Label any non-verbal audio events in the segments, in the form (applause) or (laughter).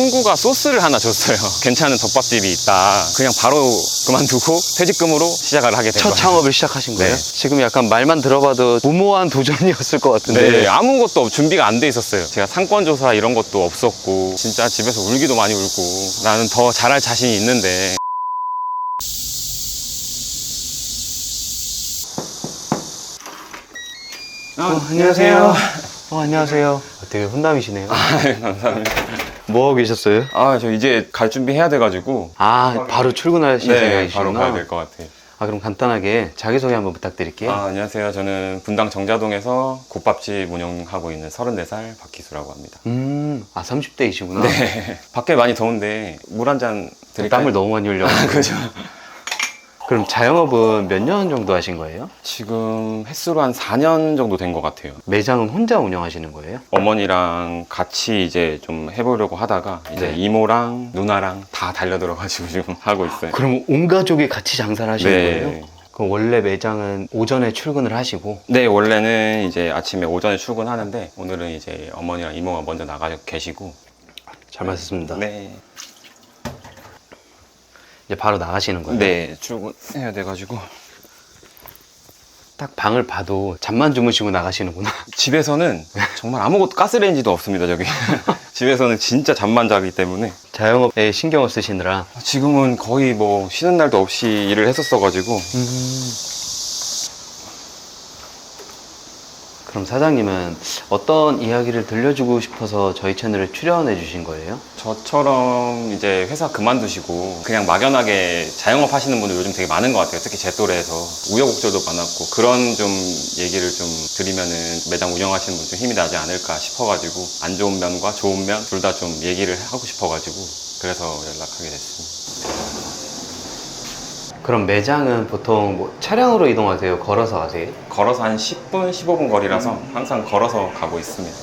친구가 소스를 하나 줬어요. (laughs) 괜찮은 덮밥집이 있다. 그냥 바로 그만두고 퇴직금으로 시작을 하게 된 첫 거예요. 창업을 시작하신 거예요? 네. 지금 약간 말만 들어봐도 무모한 도전이었을 것 같은데 네, 아무것도 없- 준비가 안 돼 있었어요. 제가 상권 조사 이런 것도 없었고 진짜 집에서 울기도 많이 울고 나는 더 잘할 자신이 있는데 어, 안녕하세요. 어, 안녕하세요. 어, 되게 혼남이시네요. 네, 감사합니다. 뭐 하고 계셨어요? 아, 저 이제 갈 준비 해야 돼가지고 아, 바로 출근하실 네, 생각이시구나. 바로 가야 될 것 같아요. 아, 그럼 간단하게 자기소개 한번 부탁드릴게요. 아, 안녕하세요. 저는 분당 정자동에서 국밥집 운영하고 있는 34살 박기수라고 합니다. 음, 아, 30대이시구나. 네. (laughs) 밖에 많이 더운데 물 한 잔 드릴까요? 땀을 너무 많이 흘려. (laughs) 그죠. 그럼 자영업은 몇 년 정도 하신 거예요? 지금 횟수로 한 4년 정도 된 것 같아요. 매장은 혼자 운영하시는 거예요? 어머니랑 같이 이제 좀 해보려고 하다가 이제 네. 이모랑 누나랑 다 달려들어가지고 (laughs) 지금 하고 있어요. 그럼 온 가족이 같이 장사를 하시는 네. 거예요? 그럼 원래 매장은 오전에 출근을 하시고 네, 원래는 이제 아침에 오전에 출근하는데 오늘은 이제 어머니랑 이모가 먼저 나가 계시고 잘 맞습니다. 네. 이제 바로 나가시는 거예요? 네, 출근해야 돼가지고 딱 방을 봐도 잠만 주무시고 나가시는구나. (laughs) 집에서는 정말 아무것도 가스레인지도 없습니다, 저기. (laughs) 집에서는 진짜 잠만 자기 때문에 자영업에 신경을 쓰시느라. 지금은 거의 뭐 쉬는 날도 없이 일을 했었어가지고 그럼 사장님은 어떤 이야기를 들려주고 싶어서 저희 채널에 출연해 주신 거예요? 저처럼 이제 회사 그만두시고 그냥 막연하게 자영업 하시는 분들 요즘 되게 많은 것 같아요. 특히 제 또래에서 우여곡절도 많았고 그런 좀 얘기를 좀 드리면은 매장 운영하시는 분 좀 힘이 나지 않을까 싶어가지고 안 좋은 면과 좋은 면 둘 다 좀 얘기를 하고 싶어가지고 그래서 연락하게 됐습니다. 그럼 매장은 보통 뭐 차량으로 이동하세요? 걸어서 가세요? 걸어서 한 10분, 15분 거리라서 항상 걸어서 가고 있습니다.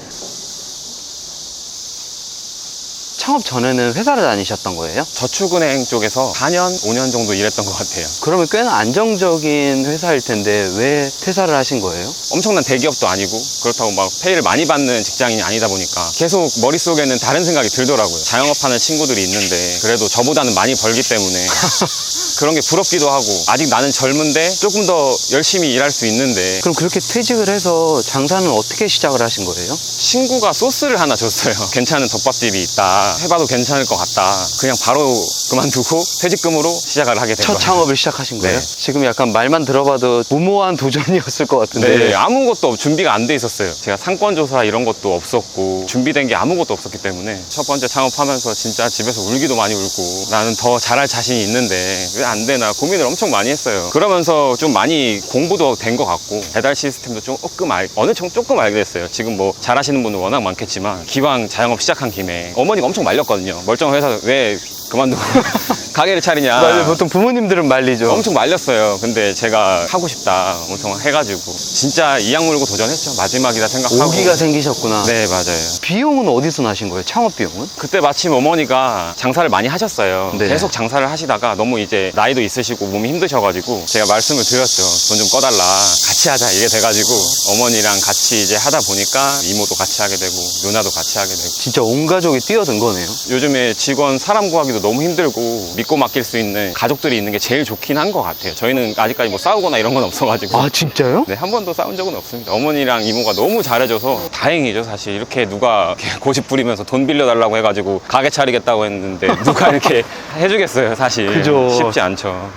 창업 전에는 회사를 다니셨던 거예요? 저축은행 쪽에서 4년, 5년 정도 일했던 것 같아요. 그러면 꽤나 안정적인 회사일 텐데 왜 퇴사를 하신 거예요? 엄청난 대기업도 아니고 그렇다고 막 페이를 많이 받는 직장인이 아니다 보니까 계속 머릿속에는 다른 생각이 들더라고요. 자영업하는 친구들이 있는데 그래도 저보다는 많이 벌기 때문에 (laughs) 그런 게 부럽기도 하고 아직 나는 젊은데 조금 더 열심히 일할 수 있는데 그럼 그렇게 퇴직을 해서 장사는 어떻게 시작을 하신 거예요? 친구가 소스를 하나 줬어요. (laughs) 괜찮은 덮밥집이 있다. 해봐도 괜찮을 것 같다. 그냥 바로 그만두고 퇴직금으로 시작을 하게 된 첫 거예요. 창업을 시작하신 거예요? 네. 지금 약간 말만 들어봐도 무모한 도전이었을 것 같은데 네, 아무것도 없- 준비가 안 돼 있었어요. 제가 상권 조사 이런 것도 없었고 준비된 게 아무것도 없었기 때문에 첫 번째 창업하면서 진짜 집에서 울기도 많이 울고 나는 더 잘할 자신이 있는데 왜 안 되나 고민을 엄청 많이 했어요. 그러면서 좀 많이 공부도 된 것 같고 배달 시스템도 조금 알 어느 정도 조금 알게 됐어요. 지금 뭐 잘하시는 분은 워낙 많겠지만 기왕 자영업 시작한 김에 어머니가 엄청 말렸거든요. 멀쩡한 회사 왜 그만두고 (laughs) 가게를 차리냐. 맞아요. 보통 부모님들은 말리죠. 엄청 말렸어요. 근데 제가 하고 싶다 엄청 해가지고 진짜 이악 물고 도전했죠. 마지막이다 생각하고. 오기가 생기셨구나. 네 맞아요. 비용은 어디서 나신 거예요? 창업 비용은? 그때 마침 어머니가 장사를 많이 하셨어요. 네. 계속 장사를 하시다가 너무 이제 나이도 있으시고 몸이 힘드셔가지고 제가 말씀을 드렸죠. 돈 좀 꺼달라. 같이 하자. 이게 돼가지고 어머니랑 같이 이제 하다 보니까 이모도 같이 하게 되고 누나도 같이 하게 되고 진짜 온 가족이 뛰어든 거네요. 요즘에 직원 사람 구하기도 너무 힘들고 믿고 맡길 수 있는 가족들이 있는 게 제일 좋긴 한 것 같아요. 저희는 아직까지 뭐 싸우거나 이런 건 없어가지고. 아 진짜요? 네, 한 번도 싸운 적은 없습니다. 어머니랑 이모가 너무 잘해줘서 다행이죠, 사실. 이렇게 누가 이렇게 고집 부리면서 돈 빌려달라고 해가지고 가게 차리겠다고 했는데 누가 이렇게 (laughs) 해주겠어요, 사실. 그죠. 쉽지 않죠.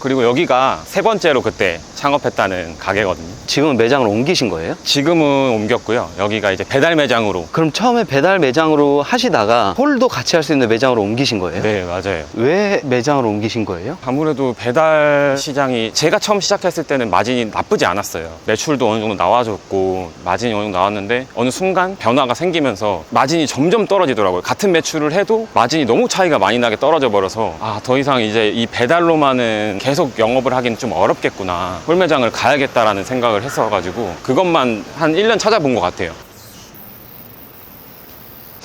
그리고 여기가 세 번째로 그때 창업했다는 가게거든요. 지금은 매장을 옮기신 거예요? 지금은 옮겼고요. 여기가 이제 배달 매장으로. 그럼 처음에 배달 매장으로 하시다가 홀도 같이 할 수 있는 매장으로 옮기신 거예요? 네, 맞아요. 왜 매장으로 옮기신 거예요? 아무래도 배달 시장이 제가 처음 시작했을 때는 마진이 나쁘지 않았어요. 매출도 어느 정도 나와줬고 마진이 어느 정도 나왔는데 어느 순간 변화가 생기면서 마진이 점점 떨어지더라고요. 같은 매출을 해도 마진이 너무 차이가 많이 나게 떨어져 버려서 아, 더 이상 이제 이 배달로만은 계속 영업을 하기는 좀 어렵겠구나. 홀매장을 가야겠다라는 생각을 했어가지고 그것만 한 1년 찾아본 것 같아요.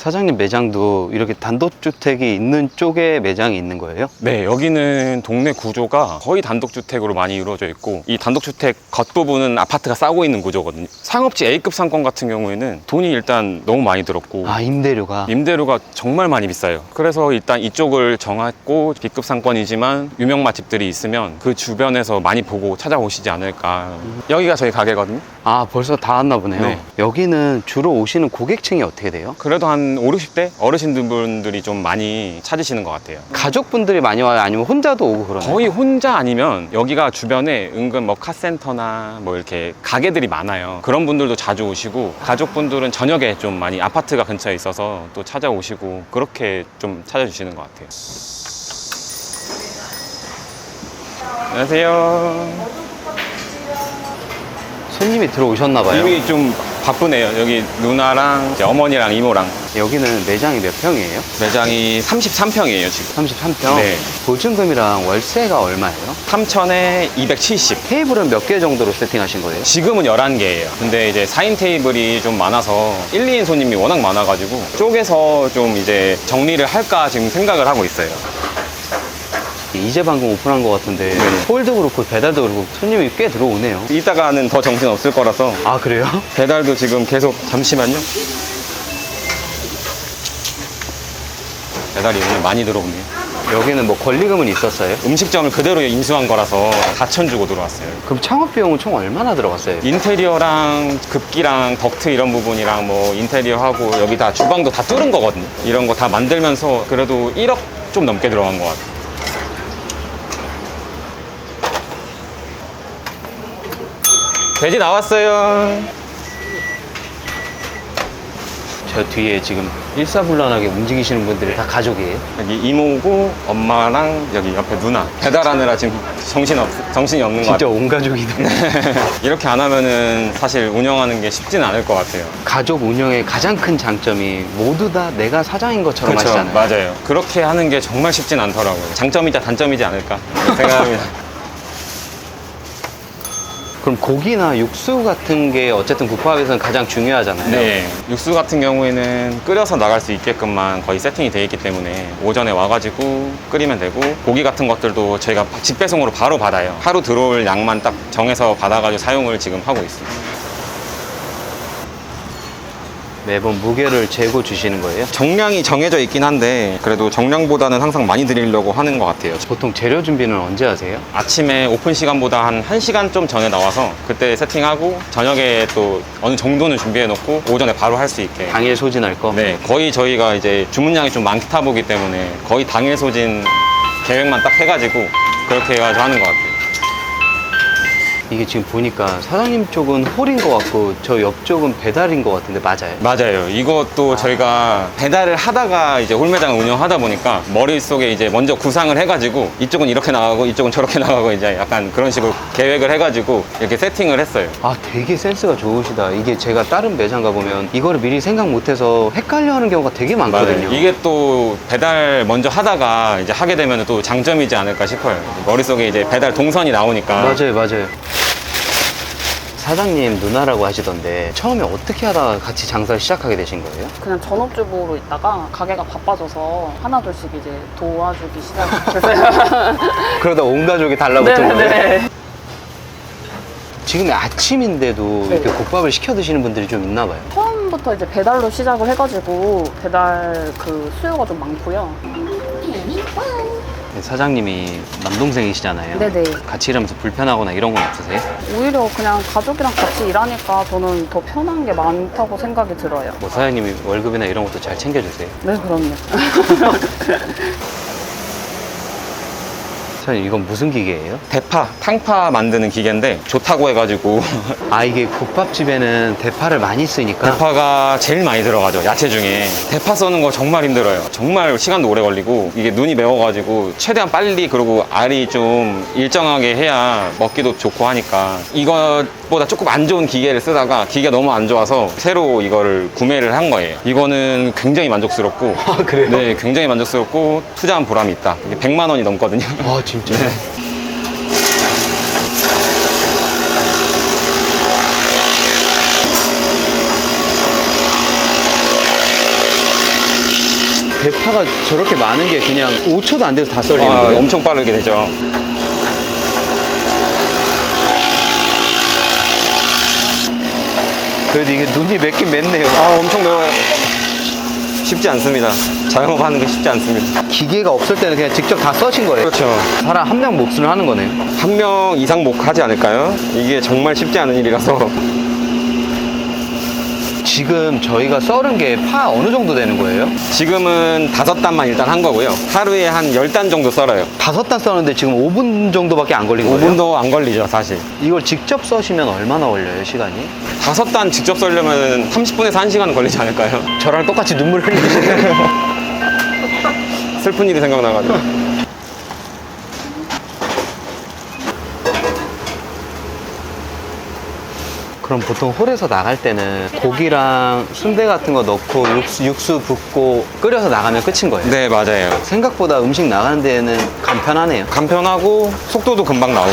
사장님 매장도 이렇게 단독주택이 있는 쪽에 매장이 있는 거예요? 네, 여기는 동네 구조가 거의 단독주택으로 많이 이루어져 있고 이 단독주택 겉부분은 아파트가 싸고 있는 구조거든요. 상업지 A급 상권 같은 경우에는 돈이 일단 너무 많이 들었고 아 임대료가 임대료가 정말 많이 비싸요. 그래서 일단 이쪽을 정했고 B급 상권이지만 유명 맛집들이 있으면 그 주변에서 많이 보고 찾아오시지 않을까. 여기가 저희 가게거든요. 아 벌써 다 왔나 보네요. 네. 여기는 주로 오시는 고객층이 어떻게 돼요? 그래도 한 5, 60대 어르신분들이 좀 많이 찾으시는 것 같아요. 가족분들이 많이 와요? 아니면 혼자도 오고 그러나요? 거의 혼자 아니면 여기가 주변에 은근 뭐 카센터나 뭐 이렇게 가게들이 많아요. 그런 분들도 자주 오시고 가족분들은 저녁에 좀 많이 아파트가 근처에 있어서 또 찾아오시고 그렇게 좀 찾아주시는 것 같아요. 안녕하세요. 손님이 들어오셨나 봐요. 이미 좀 바쁘네요. 여기 누나랑 이제 어머니랑 이모랑 여기는 매장이 몇 평이에요? 매장이 33평이에요 지금. 33평. 네. 보증금이랑 월세가 얼마예요? 3천에 270. 테이블은 몇 개 정도로 세팅하신 거예요? 지금은 11개예요. 근데 이제 4인 테이블이 좀 많아서 1, 2인 손님이 워낙 많아가지고 쪼개서 좀 이제 정리를 할까 지금 생각을 하고 있어요. 이제 방금 오픈한 것 같은데 네. 홀도 그렇고 배달도 그렇고 손님이 꽤 들어오네요. 이따가는 더 정신 없을 거라서 아 그래요? 배달도 지금 계속 잠시만요. 배달이 오늘 많이 들어오네요. 여기는 뭐 권리금은 있었어요? 음식점을 그대로 인수한 거라서 4천 주고 들어왔어요. 그럼 창업 비용은 총 얼마나 들어갔어요? 인테리어랑 급기랑 덕트 이런 부분이랑 뭐 인테리어 하고 여기 다 주방도 다 뚫은 거거든요. 이런 거 다 만들면서 그래도 1억 좀 넘게 들어간 것 같아요. 돼지 나왔어요. 저 뒤에 지금 일사불란하게 움직이시는 분들이 다 가족이에요? 여기 이모고 엄마랑 여기 옆에 누나 배달하느라 지금 정신 없 정신이 없는 것 진짜 같아요. 온 가족이네. (laughs) 이렇게 안 하면은 사실 운영하는 게 쉽진 않을 것 같아요. 가족 운영의 가장 큰 장점이 모두 다 내가 사장인 것처럼 하시잖아요. 맞아요. 그렇게 하는 게 정말 쉽진 않더라고요. 장점이자 단점이지 않을까 (laughs) 생각합니다. 그럼 고기나 육수 같은 게 어쨌든 국밥에서는 가장 중요하잖아요. 네. 육수 같은 경우에는 끓여서 나갈 수 있게끔만 거의 세팅이 되어 있기 때문에 오전에 와가지고 끓이면 되고 고기 같은 것들도 저희가 직배송으로 바로 받아요. 하루 들어올 양만 딱 정해서 받아가지고 사용을 지금 하고 있어요. 매번 무게를 재고 주시는 거예요? 정량이 정해져 있긴 한데 그래도 정량보다는 항상 많이 드리려고 하는 것 같아요. 보통 재료 준비는 언제 하세요? 아침에 오픈 시간보다 한 1시간 좀 전에 나와서 그때 세팅하고 저녁에 또 어느 정도는 준비해 놓고 오전에 바로 할 수 있게 당일 소진할 거? 네, 거의 저희가 이제 주문량이 좀 많다 보기 때문에 거의 당일 소진 계획만 딱 해가지고 그렇게 해가지고 하는 것 같아요. 이게 지금 보니까 사장님 쪽은 홀인 것 같고 저 옆쪽은 배달인 것 같은데 맞아요? 맞아요. 이것도 저희가 배달을 하다가 이제 홀매장을 운영하다 보니까 머릿속에 이제 먼저 구상을 해가지고 이쪽은 이렇게 나가고 이쪽은 저렇게 나가고 이제 약간 그런 식으로 계획을 해가지고 이렇게 세팅을 했어요. 아 되게 센스가 좋으시다 이게 제가 다른 매장 가보면 이거를 미리 생각 못해서 헷갈려 하는 경우가 되게 많거든요. 이게 또 배달 먼저 하다가 이제 하게 되면 또 장점이지 않을까 싶어요. 머릿속에 이제 배달 동선이 나오니까. 맞아요 맞아요 사장님 누나라고 하시던데 처음에 어떻게 하다가 같이 장사를 시작하게 되신 거예요? 그냥 전업주부로 있다가 가게가 바빠져서 하나둘씩 이제 도와주기 시작했어요. (laughs) 그러다 온 가족이 달라붙은 거예요? 네. 지금 아침인데도 네. 이렇게 국밥을 시켜 드시는 분들이 좀 있나 봐요 처음부터 이제 배달로 시작을 해가지고 배달 그 수요가 좀 많고요. 사장님이 남동생이시잖아요 네네. 같이 일하면서 불편하거나 이런 건 없으세요? 오히려 그냥 가족이랑 같이 일하니까 저는 더 편한 게 많다고 생각이 들어요. 뭐 사장님이 월급이나 이런 것도 잘 챙겨주세요 네, 그럼요. (laughs) (laughs) 사장님 이건 무슨 기계예요? 대파, 탕파 만드는 기계인데 좋다고 해가지고. (laughs) 아 이게 국밥집에는 대파를 많이 쓰니까? 대파가 제일 많이 들어가죠 야채 중에. 대파 써는 거 정말 힘들어요. 정말 시간도 오래 걸리고 이게 눈이 매워가지고 최대한 빨리 그리고 알이 좀 일정하게 해야 먹기도 좋고 하니까. 이 것보다 조금 안 좋은 기계를 쓰다가 기계가 너무 안 좋아서 새로 이거를 구매를 한 거예요 이거는 굉장히 만족스럽고 (laughs) 아, 그래요? 네 굉장히 만족스럽고 투자한 보람이 있다 이게 100만 원이 넘거든요 아 진짜? 대파가 저렇게 많은 게 그냥 5초도 안 돼서 다 썰리는 아, 거예요? 엄청 빠르게 되죠. 그래도 이게 눈이 맵긴 맵네요. 아, 엄청 매워요. 쉽지 않습니다. 자영업하는 게 쉽지 않습니다. 기계가 없을 때는 그냥 직접 다 써신 거예요. 그렇죠. 사람 한 명 몫을 하는 거네요. 한 명 이상 못 하지 않을까요? 이게 정말 쉽지 않은 일이라서. 지금 저희가 썰은 게 파 어느 정도 되는 거예요? 지금은 다섯 단만 일단 한 거고요. 하루에 한 열 단 정도 썰어요. 다섯 단 써는데 지금 5분 정도밖에 안 걸린 거예요? 5분도 안 걸리죠, 사실. 이걸 직접 써시면 얼마나 걸려요, 시간이? 다섯 단 직접 썰려면 30분에서 1시간 걸리지 않을까요? 저랑 똑같이 눈물 흘리시네요. (laughs) 슬픈 일이 생각나가지고. 그럼 보통 홀에서 나갈 때는 고기랑 순대 같은 거 넣고 육수, 육수 붓고 끓여서 나가면 끝인 거예요? 네, 맞아요. 생각보다 음식 나가는 데는 간편하네요. 간편하고 속도도 금방 나오고.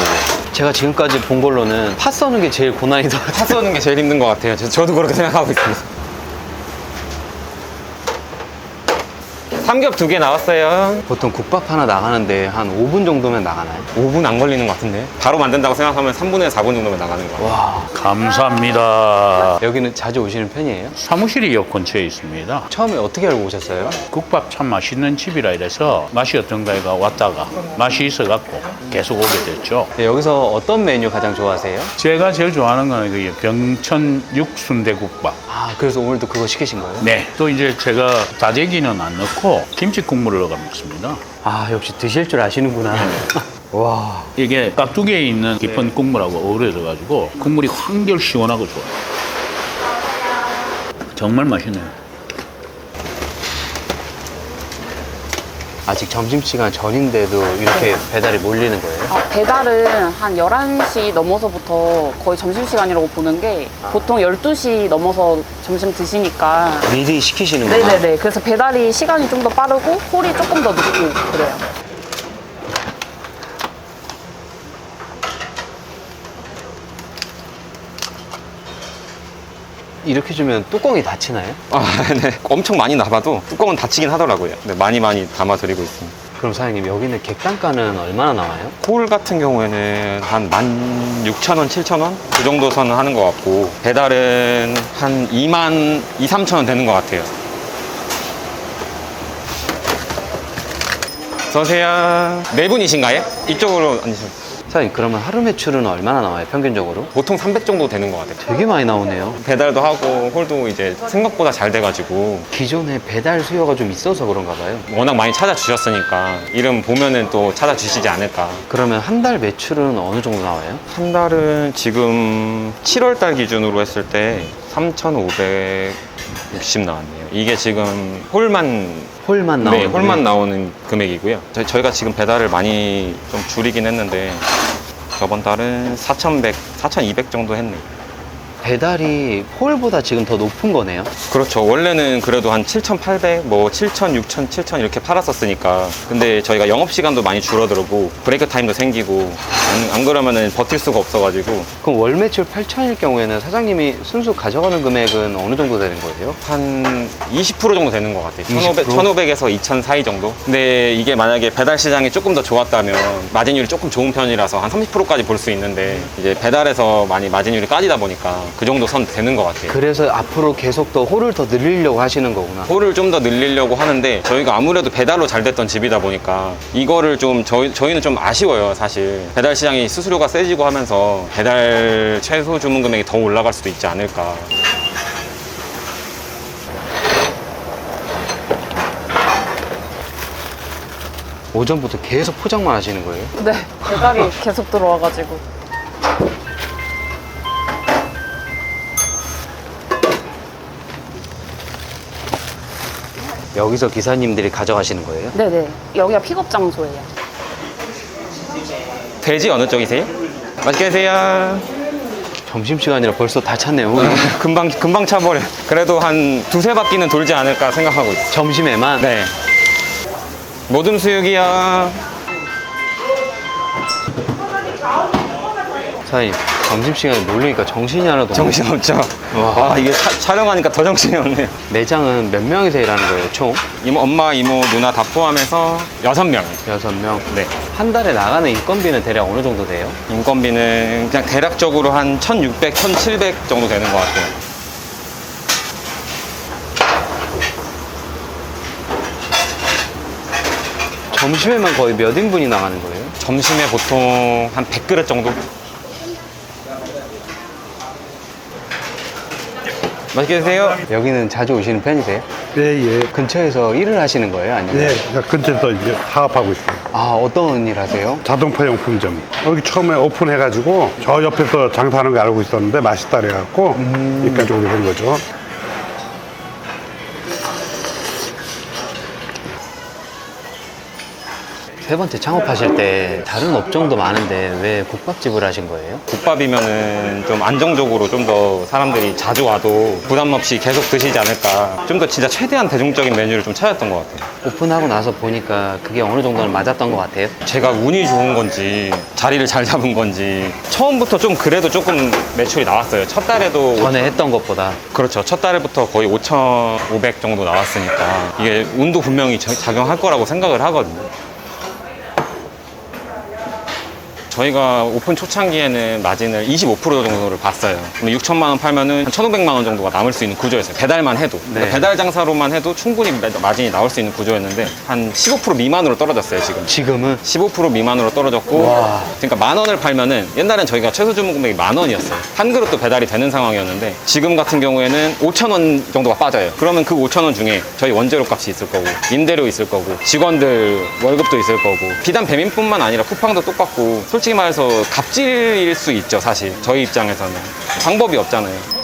제가 지금까지 본 걸로는 파 써는 게 제일 고난이도가 파 써는 게 제일 힘든 것 같아요. 저- 저도 그렇게 생각하고 있습니다. 삼겹 두 개 나왔어요. 보통 국밥 하나 나가는데 한 5분 정도면 나가나요? 5분 안 걸리는 것 같은데. 바로 만든다고 생각하면 3분에서 4분 정도면 나가는 것 같아요. 와 감사합니다. 여기는 자주 오시는 편이에요? 사무실이 역 근처에 있습니다. 처음에 어떻게 알고 오셨어요? 국밥 참 맛있는 집이라 이래서 맛이 어떤가 해가 왔다가 맛이 있어갖고 계속 오게 됐죠. 네, 여기서 어떤 메뉴 가장 좋아하세요? 제가 제일 좋아하는 거는 그 병천 육순대국밥. 아 그래서 오늘도 그거 시키신 거예요? 네. 또 이제 제가 다대기는 안 넣고 김치 국물을 넣어 먹습니다. 아 역시 드실 줄 아시는구나 (laughs) 와 이게 깍두기에 있는 깊은 국물하고 어우러져가지고 국물이 황결 시원하고 좋아요. 정말 맛있네요. 아직 점심시간 전인데도 이렇게 배달이 몰리는 거예요? 아, 배달은 한 11시 넘어서부터 거의 점심시간이라고 보는 게 보통 12시 넘어서 점심 드시니까 미리 시키시는구나 네네네. 그래서 배달이 시간이 좀 더 빠르고 홀이 조금 더 늦고 그래요. 이렇게 주면 뚜껑이 닫히나요? 아, (laughs) 네. 엄청 많이 남아도 뚜껑은 닫히긴 하더라고요. 네, 많이 많이 담아드리고 있습니다. 그럼 사장님 여기는 객단가는 얼마나 나와요? 콜 같은 경우에는 한 16,000원, 7,000원? 그 정도 선은 하는 것 같고, 배달은 한 2만, 2, 3,000원 되는 것 같아요. 어서오세요. 네 분이신가요? 이쪽으로 앉으세요. 사장님 그러면 하루 매출은 얼마나 나와요 평균적으로? 보통 300 정도 되는 것 같아요. 되게 많이 나오네요 배달도 하고, 홀도 이제 생각보다 잘 돼가지고, 기존에 배달 수요가 좀 있어서 그런가 봐요 워낙 많이 찾아주셨으니까, 이름 보면은 또 찾아주시지 않을까. 그러면 한 달 매출은 어느 정도 나와요? 한 달은 지금 7월 달 기준으로 했을 때 3,560 나왔네요. 이게 지금 홀만 홀만 나오는 네, 홀만 나오는 금액이고요. 저희, 저희 가 지금 배달을 많이 좀 줄이긴 했는데 저번 달은 4,100, 4,200 정도 했네요. 배달이 홀보다 지금 더 높은 거네요 그렇죠. 원래는 그래도 한 7,800, 뭐 7,000, 6,000, 7,000 이렇게 팔았었으니까. 근데 저희가 영업 시간도 많이 줄어들고 브레이크 타임도 생기고 안, 안 그러면은 버틸 수가 없어가지고 그럼 월 매출 8천일 경우에는 사장님이 순수 가져가는 금액은 어느 정도 되는 거예요? 한 20% 정도 되는 것 같아요. 20%? 1,500, 1,500에서 2,000 사이 정도. 근데 이게 만약에 배달 시장이 조금 더 좋았다면 마진율이 조금 좋은 편이라서 한 30%까지 볼 수 있는데 이제 배달에서 많이 마진율이 까지다 보니까 그 정도 선 되는 것 같아요. 그래서 앞으로 계속 더 홀을 더 늘리려고 하시는 거구나 홀을 좀 더 늘리려고 하는데 저희가 아무래도 배달로 잘 됐던 집이다 보니까 이거를 좀 저희, 저희는 좀 아쉬워요 사실 배달 시장이 수수료가 세지고 하면서 배달 최소 주문 금액이 더 올라갈 수도 있지 않을까 오전부터 계속 포장만 하시는 거예요? 네. 배달이 계속 들어와가지고. 여기서 기사님들이 가져가시는 거예요? 네네. 여기가 픽업 장소예요. 돼지 어느 쪽이세요? 맛있게 드세요 점심시간이라 벌써 다 찼네요 금방 금방 차버려. 그래도 한 두세 바퀴는 돌지 않을까 생각하고 있어. 점심에만? 네. 모든 수육이요. 사장님 점심시간에 놀리니까 정신이 하나도 없네. 정신 없죠. 와. 아, 이게 차- 촬영하니까 더 정신이 없네요. 매장은 몇 명이서 일하는 거예요, 총? 이모, 엄마, 이모, 누나 다 포함해서 여섯 명 여섯 명. 네. 한 달에 나가는 인건비는 대략 어느 정도 돼요? 인건비는 그냥 대략적으로 한 1,600, 1,700 정도 되는 것 같아요. 점심에만 거의 몇 인분이 나가는 거예요? 점심에 보통 한 100그릇 정도? 맛있게 드세요. 여기는 자주 오시는 편이세요? 예, 예. 근처에서 일을 하시는 거예요? 아니면? 예, 근처에서 이제 사업하고 있어요. 아, 어떤 일 하세요? 자동차 용품점. 여기 처음에 오픈해가지고 저 옆에서 장사하는 거 알고 있었는데 맛있다 그래갖고 여기까지 오게 된 거죠. 세 번째 창업하실 때 다른 업종도 많은데 왜 국밥집을 하신 거예요? 국밥이면은 좀 안정적으로 좀 더 사람들이 자주 와도 부담 없이 계속 드시지 않을까. 좀 더 진짜 최대한 대중적인 메뉴를 좀 찾았던 것 같아요. 오픈하고 나서 보니까 그게 어느 정도는 맞았던 것 같아요. 제가 운이 좋은 건지 자리를 잘 잡은 건지 처음부터 좀 그래도 조금 매출이 나왔어요. 첫 달에도 전에 했던 것보다. 그렇죠. 첫 달부터 거의 5,500 정도 나왔으니까 이게 운도 분명히 자- 작용할 거라고 생각을 하거든요. 저희가 오픈 초창기에는 마진을 25% 정도를 봤어요. 그럼 6천만 원 팔면은 한 1,500만 원 정도가 남을 수 있는 구조였어요. 배달만 해도. 그러니까 네. 배달 장사로만 해도 충분히 마- 마진이 나올 수 있는 구조였는데 한 15% 미만으로 떨어졌어요, 지금. 지금은 15% 미만으로 떨어졌고 와. 그러니까 만 원을 팔면은 옛날엔 저희가 최소 주문 금액이 만 원이었어요 한 그릇도 배달이 되는 상황이었는데 지금 같은 경우에는 5천 원 정도가 빠져요 그러면 그 5천 원 중에 저희 원재료 값이 있을 거고 임대료 있을 거고 직원들 월급도 있을 거고 비단 배민뿐만 아니라 쿠팡도 똑같고 솔직히 말해서 갑질일 수 있죠 사실. 저희 입장에서는. 방법이 없잖아요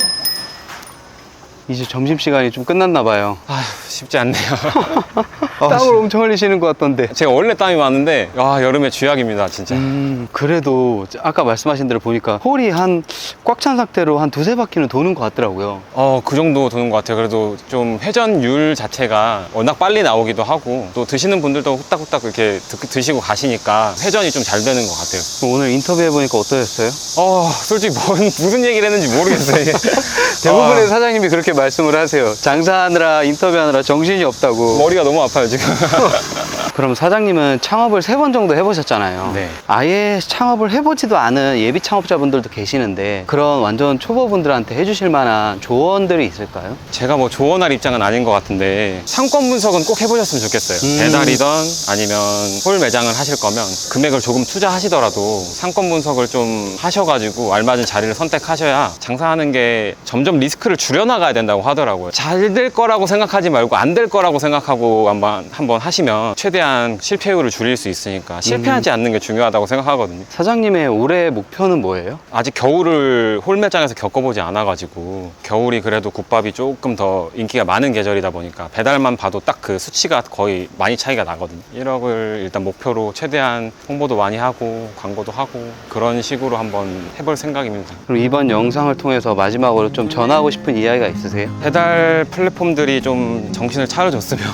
이제 점심시간이 좀 끝났나 봐요. 아휴 쉽지 않네요 (laughs) 땀을 엄청 흘리시는 것 같던데. 제가 원래 땀이 많은데 아 여름에 쥐약입니다 진짜 음, 그래도 아까 말씀하신 대로 보니까 홀이 한 꽉 찬 상태로 한 두세 바퀴는 도는 것 같더라고요. 어, 그 정도 도는 것 같아요. 그래도 좀 회전율 자체가 워낙 빨리 나오기도 하고 또 드시는 분들도 후딱후딱 이렇게 드, 시고 가시니까 회전이 좀 잘 되는 것 같아요. 오늘 인터뷰 해보니까 어떠셨어요? 어, 솔직히 뭔, 무슨 얘기를 했는지 모르겠어요. (laughs) 대부분의 아, 사장님이 그렇게 말씀을 하세요. 장사하느라 인터뷰하느라 정신이 없다고. 머리가 너무 아파요, 지금. (laughs) 그럼 사장님은 창업을 세 번 정도 해보셨잖아요. 네. 아예 창업을 해보지도 않은 예비 창업자분들도 계시는데 그런 완전 초보분들한테 해주실 만한 조언들이 있을까요? 제가 뭐 조언할 입장은 아닌 것 같은데 상권 분석은 꼭 해보셨으면 좋겠어요. 음. 배달이든 아니면 홀 매장을 하실 거면 금액을 조금 투자하시더라도 상권 분석을 좀 하셔가지고 알맞은 자리를 선택하셔야 장사하는 게 점점 리스크를 줄여나가야 된다고 하더라고요. 잘 될 거라고 생각하지 말고 안 될 거라고 생각하고 한번 한번 하시면 최대한 실패율을 줄일 수 있으니까 실패하지 않는 게 중요하다고 생각하거든요. 사장님의 올해 목표는 뭐예요? 아직 겨울을 홀매장에서 겪어보지 않아가지고 겨울이 그래도 국밥이 조금 더 인기가 많은 계절이다 보니까 배달만 봐도 딱 그 수치가 거의 많이 차이가 나거든요 1억을 일단 목표로 최대한 홍보도 많이 하고 광고도 하고 그런 식으로 한번 해볼 생각입니다 그럼 이번 영상을 통해서 마지막으로 좀 전하고 싶은 이야기가 있으세요? 배달 플랫폼들이 좀 정신을 차려줬으면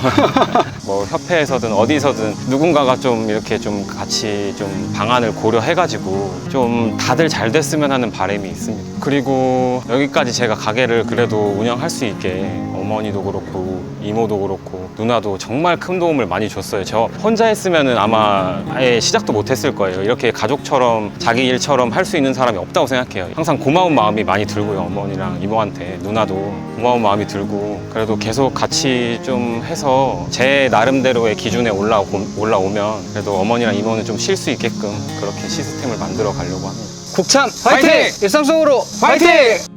(laughs) 뭐 협회에서든 어디서 든 누군가가 좀 이렇게 좀 같이 좀 방안을 고려해가지고 좀 다들 잘 됐으면 하는 바람이 있습니다. 그리고 여기까지 제가 가게를 그래도 운영할 수 있게 어머니도 그렇고 이모도 그렇고 누나도 정말 큰 도움을 많이 줬어요. 저 혼자 했으면은 아마 아예 시작도 못했을 거예요. 이렇게 가족처럼 자기 일처럼 할 수 있는 사람이 없다고 생각해요. 항상 고마운 마음이 많이 들고요. 어머니랑 이모한테 누나도 고마운 마음이 들고 그래도 계속 같이 좀 해서 제 나름대로의 기준에 올라 오, 올라오면 그래도 어머니랑 이모는 좀 쉴 수 있게끔 그렇게 시스템을 만들어 가려고 합니다. 국참 화이팅! 일상 속으로 화이팅!